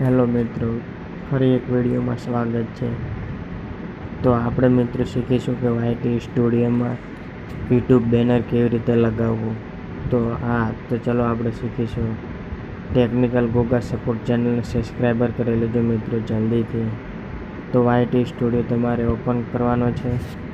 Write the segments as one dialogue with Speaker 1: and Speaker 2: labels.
Speaker 1: Hello મિત્રો, ફરી એક વિડીયોમાં સ્વાગત છે. તો આપણે મિત્રો શીખીશું કે વાયટી સ્ટુડિયોમાં યુટ્યુબ બેનર કેવી રીતે લગાવવું. તો હા, તો ચલો આપણે શીખીશું. ટેકનિકલ ગોગા સપોર્ટ ચેનલને સબસ્ક્રાઈબર કરી લેજો મિત્રો જલ્દીથી. તો વાયટી સ્ટુડિયો તમારે ઓપન કરવાનો છે.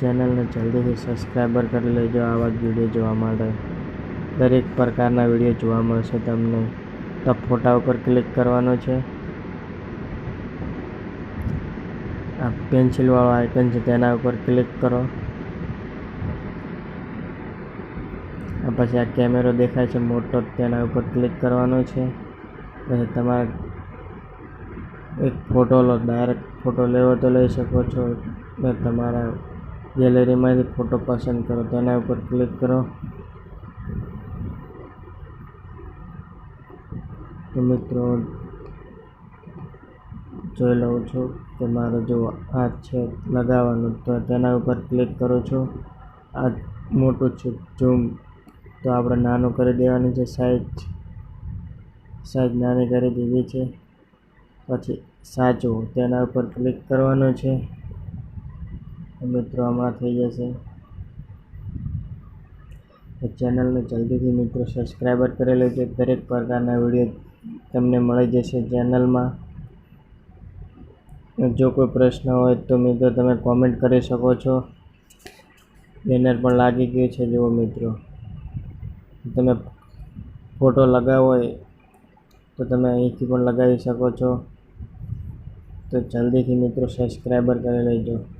Speaker 1: ચેનલને જલ્દીથી સબસ્ક્રાઈબર કરી લેજો આવા જ વીડિયો જોવા માટે. દરેક પ્રકારના વીડિયો જોવા મળશે તમને. તો ફોટા ઉપર ક્લિક કરવાનો છે. આ પેન્સિલવાળો આઇકન છે તેના ઉપર ક્લિક કરો. પછી આ કેમેરો દેખાય છે મોટો, તેના ઉપર ક્લિક કરવાનો છે. પછી તમારે એક ફોટો લો ડાયરેક્ટ ફોટો લેવો તો લઈ શકો છો. ને તમારા ગેલેરીમાંથી ફોટો પસંદ કરો. તેના ઉપર ક્લિક કરો. તો મિત્રો, જોઈ લઉં છું કે મારો જો હાથ છે લગાવવાનું, તો તેના ઉપર ક્લિક કરું છું. આ મોટું છે ઝૂમ તો આપણે નાનું કરી દેવાની છે સાઈઝ સાઈઝ નાની કરી દીધી છે. પછી સાચું તેના ઉપર ક્લિક કરવાનું છે. મિત્રો, હમણાં થઈ જશે. તો ચેનલને જલ્દીથી મિત્રો સબસ્ક્રાઈબર કરી લેજો. દરેક પ્રકારના વીડિયો તમને મળી જશે ચેનલમાં. જો કોઈ પ્રશ્ન હોય તો મિત્રો તમે કોમેન્ટ કરી શકો છો. બેનર પણ લાગી ગયું છે, જુઓ મિત્રો. તમે ફોટો લગાવો હોય તો તમે અહીંથી પણ લગાવી શકો છો. તો જલ્દીથી મિત્રો સબસ્ક્રાઈબર કરી લેજો.